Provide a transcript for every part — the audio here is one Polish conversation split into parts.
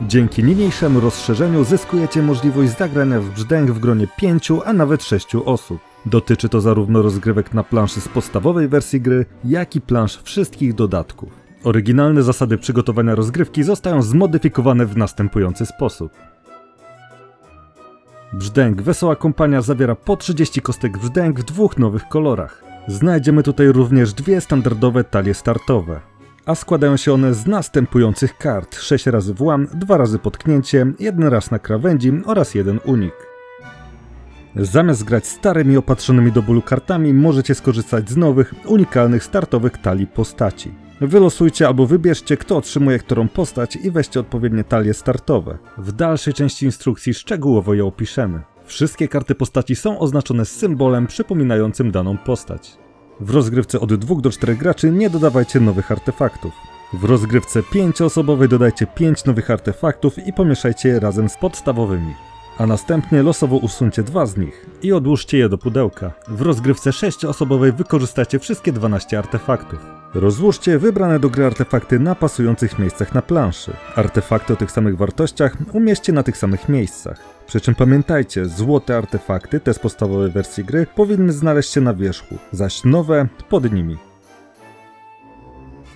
Dzięki niniejszemu rozszerzeniu zyskujecie możliwość zagrania w brzdęk w gronie 5, a nawet 6 osób. Dotyczy to zarówno rozgrywek na planszy z podstawowej wersji gry, jak i plansz wszystkich dodatków. Oryginalne zasady przygotowania rozgrywki zostają zmodyfikowane w następujący sposób. Brzdęk Wesoła Kompania zawiera po 30 kostek brzdęk w dwóch nowych kolorach. Znajdziemy tutaj również dwie standardowe talie startowe. A składają się one z następujących kart: 6 razy włam, 2 razy potknięcie, 1 raz na krawędzi oraz jeden unik. Zamiast grać starymi opatrzonymi do bólu kartami, możecie skorzystać z nowych, unikalnych startowych talii postaci. Wylosujcie albo wybierzcie, kto otrzymuje którą postać i weźcie odpowiednie talie startowe. W dalszej części instrukcji szczegółowo je opiszemy. Wszystkie karty postaci są oznaczone symbolem przypominającym daną postać. W rozgrywce od 2 do 4 graczy nie dodawajcie nowych artefaktów. W rozgrywce 5-osobowej dodajcie 5 nowych artefaktów i pomieszajcie je razem z podstawowymi. A następnie losowo usuńcie dwa z nich i odłóżcie je do pudełka. W rozgrywce 6-osobowej wykorzystajcie wszystkie 12 artefaktów. Rozłóżcie wybrane do gry artefakty na pasujących miejscach na planszy. Artefakty o tych samych wartościach umieśćcie na tych samych miejscach. Przy czym pamiętajcie, złote artefakty, te z podstawowej wersji gry, powinny znaleźć się na wierzchu, zaś nowe pod nimi.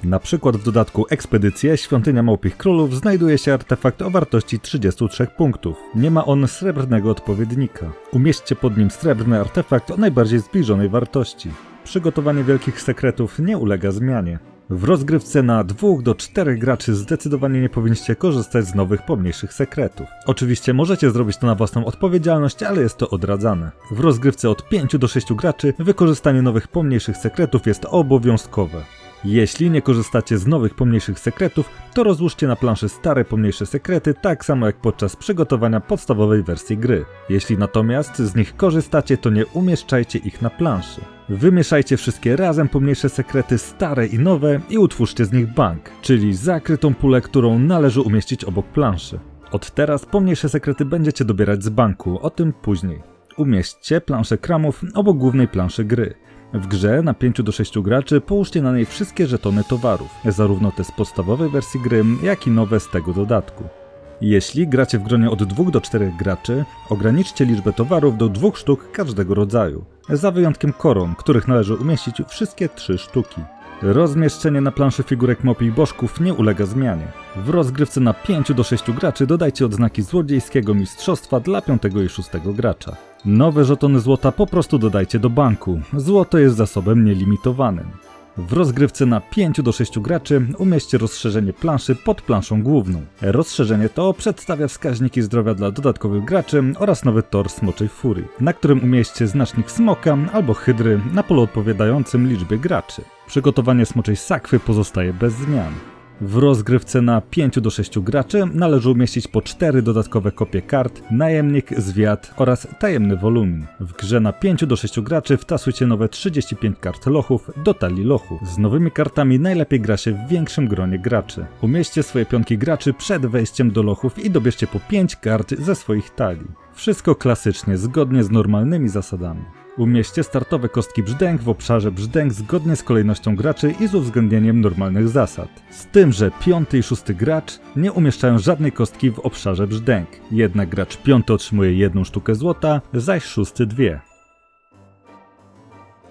Na przykład w dodatku Ekspedycje Świątynia Małpich Królów znajduje się artefakt o wartości 33 punktów. Nie ma on srebrnego odpowiednika. Umieśćcie pod nim srebrny artefakt o najbardziej zbliżonej wartości. Przygotowanie wielkich sekretów nie ulega zmianie. W rozgrywce na 2 do 4 graczy zdecydowanie nie powinniście korzystać z nowych pomniejszych sekretów. Oczywiście możecie zrobić to na własną odpowiedzialność, ale jest to odradzane. W rozgrywce od 5 do 6 graczy wykorzystanie nowych pomniejszych sekretów jest obowiązkowe. Jeśli nie korzystacie z nowych pomniejszych sekretów, to rozłóżcie na planszy stare pomniejsze sekrety, tak samo jak podczas przygotowania podstawowej wersji gry. Jeśli natomiast z nich korzystacie, to nie umieszczajcie ich na planszy. Wymieszajcie wszystkie razem pomniejsze sekrety, stare i nowe i utwórzcie z nich bank, czyli zakrytą pulę, którą należy umieścić obok planszy. Od teraz pomniejsze sekrety będziecie dobierać z banku, o tym później. Umieśćcie planszę kramów obok głównej planszy gry. W grze na 5 do 6 graczy połóżcie na niej wszystkie żetony towarów, zarówno te z podstawowej wersji gry, jak i nowe z tego dodatku. Jeśli gracie w gronie od 2 do 4 graczy, ograniczcie liczbę towarów do 2 sztuk każdego rodzaju, za wyjątkiem koron, których należy umieścić wszystkie 3 sztuki. Rozmieszczenie na planszy figurek mopi i bożków nie ulega zmianie. W rozgrywce na 5 do 6 graczy dodajcie odznaki złodziejskiego mistrzostwa dla 5 i 6 gracza. Nowe żetony złota po prostu dodajcie do banku. Złoto jest zasobem nielimitowanym. W rozgrywce na 5 do 6 graczy umieśćcie rozszerzenie planszy pod planszą główną. Rozszerzenie to przedstawia wskaźniki zdrowia dla dodatkowych graczy oraz nowy tor Smoczej Furii, na którym umieśćcie znacznik smoka albo hydry na polu odpowiadającym liczbie graczy. Przygotowanie Smoczej Sakwy pozostaje bez zmian. W rozgrywce na 5 do 6 graczy należy umieścić po 4 dodatkowe kopie kart, najemnik, zwiat oraz tajemny wolumin. W grze na 5 do 6 graczy wtasujcie nowe 35 kart lochów do talii lochów. Z nowymi kartami najlepiej gra się w większym gronie graczy. Umieśćcie swoje pionki graczy przed wejściem do lochów i dobierzcie po 5 kart ze swoich talii. Wszystko klasycznie, zgodnie z normalnymi zasadami. Umieśćcie startowe kostki brzdęk w obszarze brzdęk zgodnie z kolejnością graczy i z uwzględnieniem normalnych zasad. Z tym, że piąty i szósty gracz nie umieszczają żadnej kostki w obszarze brzdęk. Jednak gracz piąty otrzymuje jedną sztukę złota, zaś szósty dwie.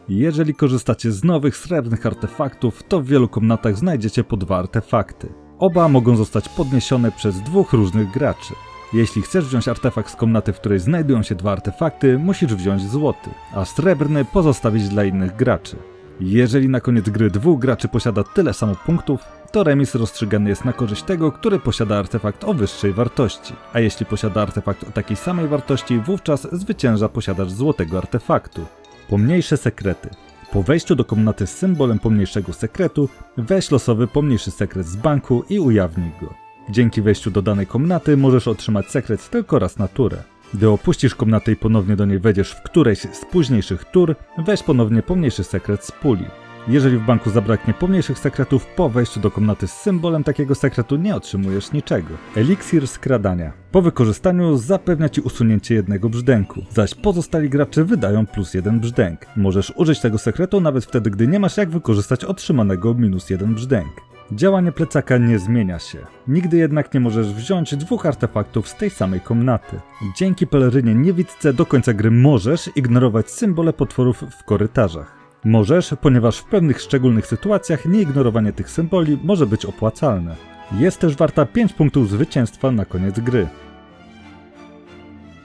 Jeżeli korzystacie z nowych srebrnych artefaktów, to w wielu komnatach znajdziecie po dwa artefakty. Oba mogą zostać podniesione przez dwóch różnych graczy. Jeśli chcesz wziąć artefakt z komnaty, w której znajdują się dwa artefakty, musisz wziąć złoty, a srebrny pozostawić dla innych graczy. Jeżeli na koniec gry dwóch graczy posiada tyle samo punktów, to remis rozstrzygany jest na korzyść tego, który posiada artefakt o wyższej wartości. A jeśli posiada artefakt o takiej samej wartości, wówczas zwycięża posiadacz złotego artefaktu. Pomniejsze sekrety. Po wejściu do komnaty z symbolem pomniejszego sekretu, weź losowy pomniejszy sekret z banku i ujawnij go. Dzięki wejściu do danej komnaty możesz otrzymać sekret tylko raz na turę. Gdy opuścisz komnatę i ponownie do niej wejdziesz w którejś z późniejszych tur, weź ponownie pomniejszy sekret z puli. Jeżeli w banku zabraknie pomniejszych sekretów, po wejściu do komnaty z symbolem takiego sekretu nie otrzymujesz niczego. Eliksir skradania. Po wykorzystaniu zapewnia ci usunięcie jednego brzdęku, zaś pozostali gracze wydają plus jeden brzdęk. Możesz użyć tego sekretu nawet wtedy, gdy nie masz jak wykorzystać otrzymanego minus jeden brzdęk. Działanie plecaka nie zmienia się. Nigdy jednak nie możesz wziąć dwóch artefaktów z tej samej komnaty. Dzięki pelerynie niewidce do końca gry możesz ignorować symbole potworów w korytarzach. Możesz, ponieważ w pewnych szczególnych sytuacjach nieignorowanie tych symboli może być opłacalne. Jest też warta 5 punktów zwycięstwa na koniec gry.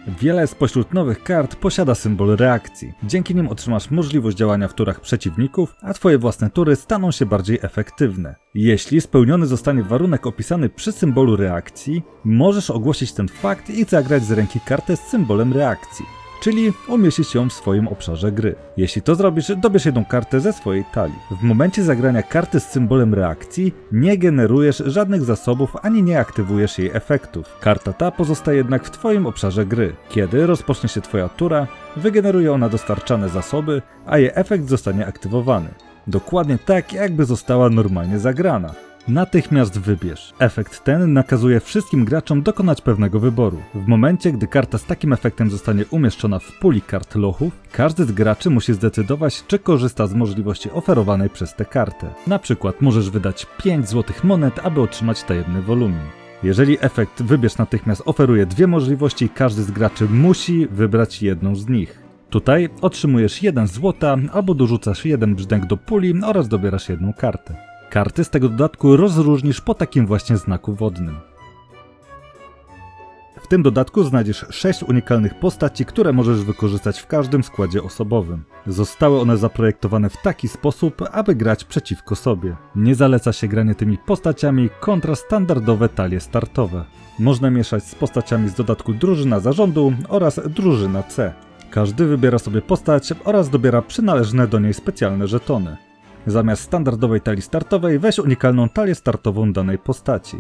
Wiele spośród nowych kart posiada symbol reakcji. Dzięki nim otrzymasz możliwość działania w turach przeciwników, a twoje własne tury staną się bardziej efektywne. Jeśli spełniony zostanie warunek opisany przy symbolu reakcji, możesz ogłosić ten fakt i zagrać z ręki kartę z symbolem reakcji czyli umieścić ją w swoim obszarze gry. Jeśli to zrobisz, dobierz jedną kartę ze swojej talii. W momencie zagrania karty z symbolem reakcji nie generujesz żadnych zasobów ani nie aktywujesz jej efektów. Karta ta pozostaje jednak w Twoim obszarze gry. Kiedy rozpocznie się Twoja tura, wygeneruje ona dostarczane zasoby, a jej efekt zostanie aktywowany. Dokładnie tak, jakby została normalnie zagrana. Natychmiast wybierz. Efekt ten nakazuje wszystkim graczom dokonać pewnego wyboru. W momencie, gdy karta z takim efektem zostanie umieszczona w puli kart lochów, każdy z graczy musi zdecydować, czy korzysta z możliwości oferowanej przez tę kartę. Na przykład możesz wydać 5 złotych monet, aby otrzymać tajemny wolumin. Jeżeli efekt wybierz natychmiast oferuje dwie możliwości, każdy z graczy musi wybrać jedną z nich. Tutaj otrzymujesz 1 złota albo dorzucasz jeden brzdęk do puli oraz dobierasz jedną kartę. Karty z tego dodatku rozróżnisz po takim właśnie znaku wodnym. W tym dodatku znajdziesz 6 unikalnych postaci, które możesz wykorzystać w każdym składzie osobowym. Zostały one zaprojektowane w taki sposób, aby grać przeciwko sobie. Nie zaleca się granie tymi postaciami kontra standardowe talie startowe. Można mieszać z postaciami z dodatku drużyna zarządu oraz drużyna C. Każdy wybiera sobie postać oraz dobiera przynależne do niej specjalne żetony. Zamiast standardowej talii startowej weź unikalną talię startową danej postaci.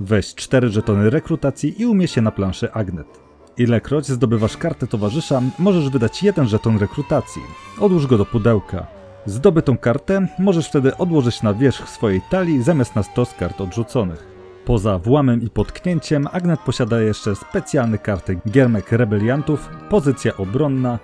Weź 4 żetony rekrutacji i umieść je na planszy Agnet. Ilekroć zdobywasz kartę towarzysza, możesz wydać jeden żeton rekrutacji. Odłóż go do pudełka. Zdobytą kartę możesz wtedy odłożyć na wierzch swojej talii zamiast na stos kart odrzuconych. Poza włamem i potknięciem, Agnet posiada jeszcze specjalne karty Giermek Rebeliantów, pozycja obronna,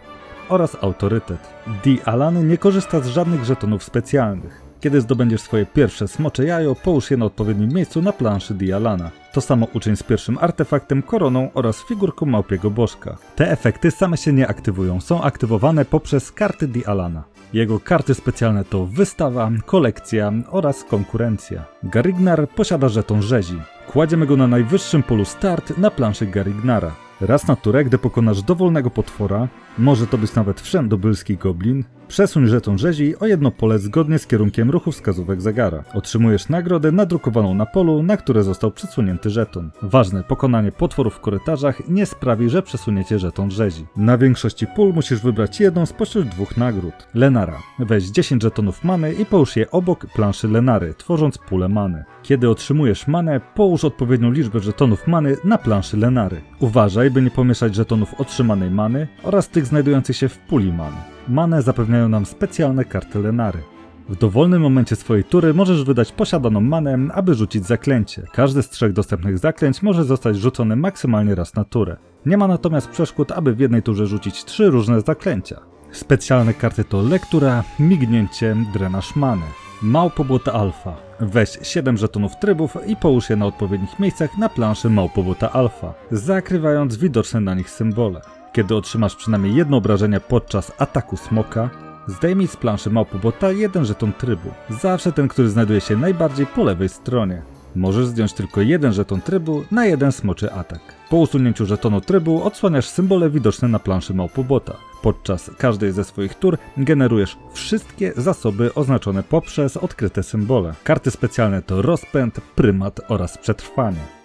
oraz autorytet. Di Alan nie korzysta z żadnych żetonów specjalnych. Kiedy zdobędziesz swoje pierwsze smocze jajo, połóż je na odpowiednim miejscu na planszy Di Alana. To samo uczyń z pierwszym artefaktem, koroną oraz figurką małpiego bożka. Te efekty same się nie aktywują, są aktywowane poprzez karty Di Alana. Jego karty specjalne to wystawa, kolekcja oraz konkurencja. Garignar posiada żeton rzezi. Kładziemy go na najwyższym polu start na planszy Garignara. Raz na turę, gdy pokonasz dowolnego potwora, może to być nawet wszędobylski goblin, Przesuń żeton rzezi o jedno pole zgodnie z kierunkiem ruchu wskazówek zegara. Otrzymujesz nagrodę nadrukowaną na polu, na które został przesunięty żeton. Ważne, pokonanie potworów w korytarzach nie sprawi, że przesuniecie żeton rzezi. Na większości pól musisz wybrać jedną spośród dwóch nagród. Lenara. Weź 10 żetonów many i połóż je obok planszy Lenary, tworząc pulę many. Kiedy otrzymujesz manę, połóż odpowiednią liczbę żetonów many na planszy Lenary. Uważaj, by nie pomieszać żetonów otrzymanej many oraz tych znajdujących się w puli many manę zapewniają nam specjalne karty Lenary. W dowolnym momencie swojej tury możesz wydać posiadaną manę, aby rzucić zaklęcie. Każde z trzech dostępnych zaklęć może zostać rzucone maksymalnie raz na turę. Nie ma natomiast przeszkód, aby w jednej turze rzucić trzy różne zaklęcia. Specjalne karty to lektura, mignięcie, drenaż many. Małpobłota Alfa. Weź 7 żetonów trybów i połóż je na odpowiednich miejscach na planszy Małpobłota Alfa, zakrywając widoczne na nich symbole. Kiedy otrzymasz przynajmniej jedno obrażenie podczas ataku smoka, zdejmij z planszy małpobota jeden żeton trybu. Zawsze ten, który znajduje się najbardziej po lewej stronie. Możesz zdjąć tylko jeden żeton trybu na jeden smoczy atak. Po usunięciu żetonu trybu odsłaniasz symbole widoczne na planszy małpobota. Podczas każdej ze swoich tur generujesz wszystkie zasoby oznaczone poprzez odkryte symbole. Karty specjalne to rozpęd, prymat oraz przetrwanie.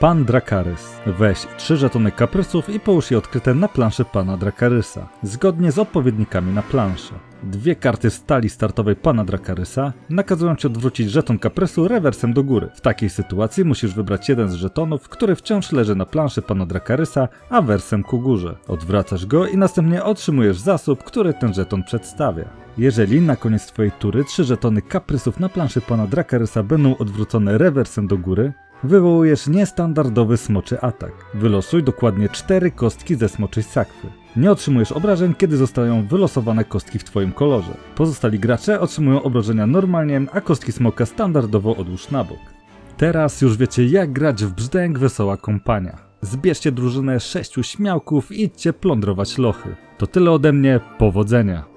Pan Drakarys. Weź trzy żetony kaprysów i połóż je odkryte na planszy pana Drakarysa, zgodnie z odpowiednikami na planszy. Dwie karty stali startowej pana Drakarysa nakazują ci odwrócić żeton kaprysu rewersem do góry. W takiej sytuacji musisz wybrać jeden z żetonów, który wciąż leży na planszy pana Drakarysa, a wersem ku górze. Odwracasz go i następnie otrzymujesz zasób, który ten żeton przedstawia. Jeżeli na koniec twojej tury trzy żetony kaprysów na planszy pana Drakarysa będą odwrócone rewersem do góry, Wywołujesz niestandardowy smoczy atak. Wylosuj dokładnie 4 kostki ze smoczej sakwy. Nie otrzymujesz obrażeń, kiedy zostają wylosowane kostki w twoim kolorze. Pozostali gracze otrzymują obrażenia normalnie, a kostki smoka standardowo odłóż na bok. Teraz już wiecie jak grać w brzdęk wesoła kompania. Zbierzcie drużynę sześciu śmiałków i idźcie plądrować lochy. To tyle ode mnie, powodzenia.